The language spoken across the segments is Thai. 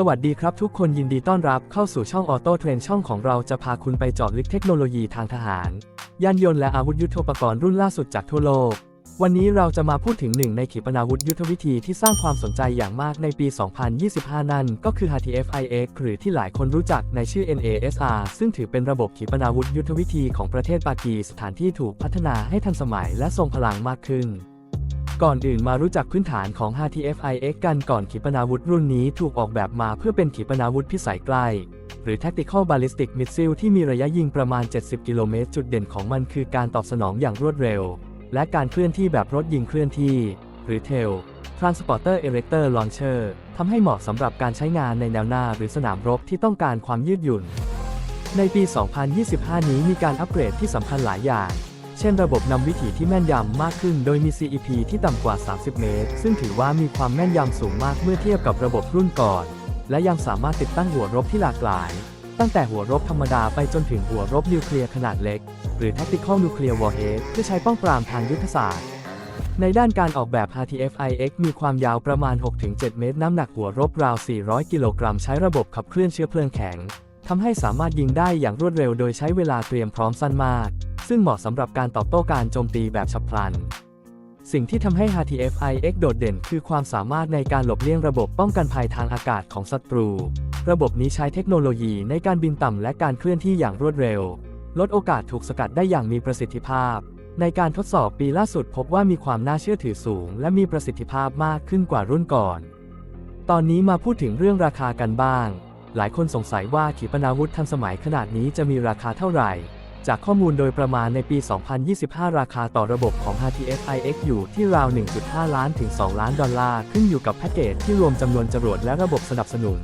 สวัสดีครับทุกคนยินดีต้อนรับเข้าสู่ช่องออโต้เทรนช่องของเราจะพาคุณไปเจาะลึกเทคโนโลยีทางทหาร ยานยนต์และอาวุธยุทโธปกรณ์รุ่นล่าสุดจากทั่วโลก วันนี้เราจะมาพูดถึงหนึ่งในขีปนาวุธยุทธวิธีที่สร้างความสนใจอย่างมากในปี 2025 นั่นก็คือ HTF-IX หรือที่หลายคนรู้จักในชื่อ NASR ซึ่งถือเป็นระบบขีปนาวุธยุทธวิธีของประเทศปากีสถานที่ถูกพัฒนาให้ทันสมัยและทรงพลังมากขึ้น ก่อนอื่นมารู้จักพื้นฐานของ HTF-IX กันก่อนขีปนาวุธรุ่นนี้ถูกออกแบบมาเพื่อเป็นขีปนาวุธพิสัยใกล้หรือ Tactical Ballistic Missile ที่มีระยะยิงประมาณ 70 กิโลเมตร จุดเด่นของมันคือการตอบสนองอย่างรวดเร็ว และการเคลื่อนที่แบบรถยิงเคลื่อนที่ หรือ TEL Transporter Erector Launcher ทำให้เหมาะสำหรับการใช้งานในแนวหน้าหรือสนามรบที่ต้องการความยืดหยุ่น ในปี 2025 นี้มีการอัปเกรดที่สำคัญหลายอย่าง เช่นระบบนำวิถีที่แม่นยำมากขึ้นโดยมี CEP ที่ต่ำกว่า 30 เมตร ซึ่งถือว่ามีความแม่นยำสูงมากเมื่อเทียบกับระบบรุ่นก่อน และยังสามารถติดตั้งหัวรบที่หลากหลาย ตั้งแต่หัวรบธรรมดาไปจนถึงหัวรบนิวเคลียร์ขนาดเล็ก หรือ Tactical Nuclear Warhead เพื่อใช้ป้องปรามทางยุทธศาสตร์ ในด้านการออกแบบ RTF-IX มีความยาวประมาณ 6-7 เมตร น้ำหนักหัวรบราว 400 กิโลกรัม ใช้ระบบขับเคลื่อนเชื้อเพลิงแข็งทำให้สามารถยิงได้อย่างรวดเร็วโดยใช้เวลาเตรียมพร้อมสั้นมาก ซึ่งเหมาะสำหรับการตอบโต้การโจมตีแบบฉับพลัน สิ่งที่ทำให้ RTF-IX โดดเด่นคือความสามารถในการหลบเลี่ยงระบบป้องกันภัยทางอากาศของศัตรู ระบบนี้ใช้เทคโนโลยีในการบินต่ำและการเคลื่อนที่อย่างรวดเร็ว ลดโอกาสถูกสกัดได้อย่างมีประสิทธิภาพ ในการทดสอบปีล่าสุดพบว่ามีความน่าเชื่อถือสูง และมีประสิทธิภาพมากขึ้นกว่ารุ่นก่อน ตอนนี้มาพูดถึงเรื่องราคากันบ้าง หลายคนสงสัยว่าขีปนาวุธทันสมัยขนาดนี้จะมีราคาเท่าไหร่ จากข้อมูลโดยประมาณในปี 2025 ราคาต่อระบบของ HTF-IX อยู่ที่ราว 1.5 ล้านถึง 2 ล้านดอลลาร์ ขึ้นอยู่กับแพ็กเกจที่รวมจำนวนจรวดและระบบสนับสนุน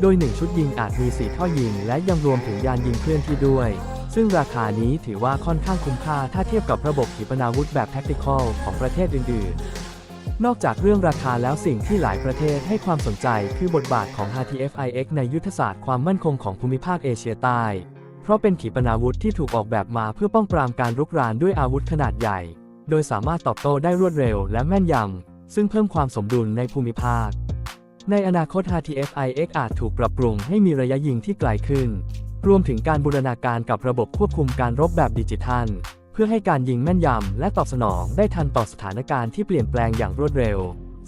โดย 1 ชุดยิงอาจมี 4 ท่อยิง และยังรวมถึงยานยิงเคลื่อนที่ด้วย ซึ่งราคานี้ถือว่าค่อนข้างคุ้มค่าถ้าเทียบกับระบบขีปนาวุธแบบ Tactical ของประเทศอื่นๆ นอกจากเรื่องราคาแล้วสิ่งที่หลายประเทศให้ความสนใจคือบทบาทของ HTF-IX ในยุทธศาสตร์ความมั่นคงของภูมิภาคเอเชียใต้ เพราะเป็นขีปนาวุธที่ถูกออกแบบมาเพื่อป้องปรามการรุกรานด้วยอาวุธขนาดใหญ่ โดยสามารถตอบโต้ได้รวดเร็วและแม่นยำ ซึ่งเพิ่มความสมดุลในภูมิภาค ในอนาคต HTF-IX อาจถูกปรับปรุงให้มีระยะยิงที่ไกลขึ้น รวมถึงการบูรณาการกับระบบควบคุมการรบแบบดิจิทัล เพื่อให้การยิงแม่นยำและตอบสนองได้ทันต่อสถานการณ์ที่เปลี่ยนแปลงอย่างรวดเร็ว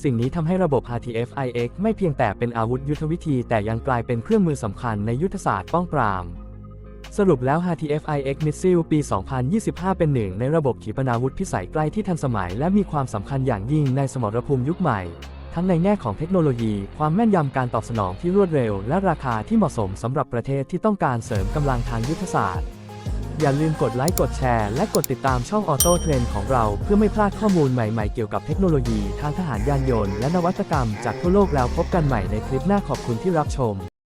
สิ่งนี้ทำให้ระบบ HTF-IX ไม่เพียงแต่เป็นอาวุธยุทธวิธี แต่ยังกลายเป็นเครื่องมือสำคัญในยุทธศาสตร์ป้องปราม สรุปแล้ว HTF-IX Missile ปี 2025 เป็นหนึ่งในระบบขีปนาวุธพิสัยใกล้ที่ทันสมัย และมีความสำคัญอย่างยิ่งในสมรภูมิยุคใหม่ ทั้งในแง่ของเทคโนโลยี ความแม่นยำการตอบสนองที่รวดเร็ว และราคาที่เหมาะสมสำหรับประเทศที่ต้องการเสริมกำลังทางยุทธศาสตร์ อย่าลืมกดไลค์กดแชร์ และกดติดตามช่องออโต้เทรนของเรา เพื่อไม่พลาดข้อมูลใหม่ ๆ เกี่ยวกับเทคโนโลยีทางทหารยานยนต์และนวัตกรรมจากทั่วโลกแล้วพบกันใหม่ในคลิปหน้าขอบคุณที่รับชม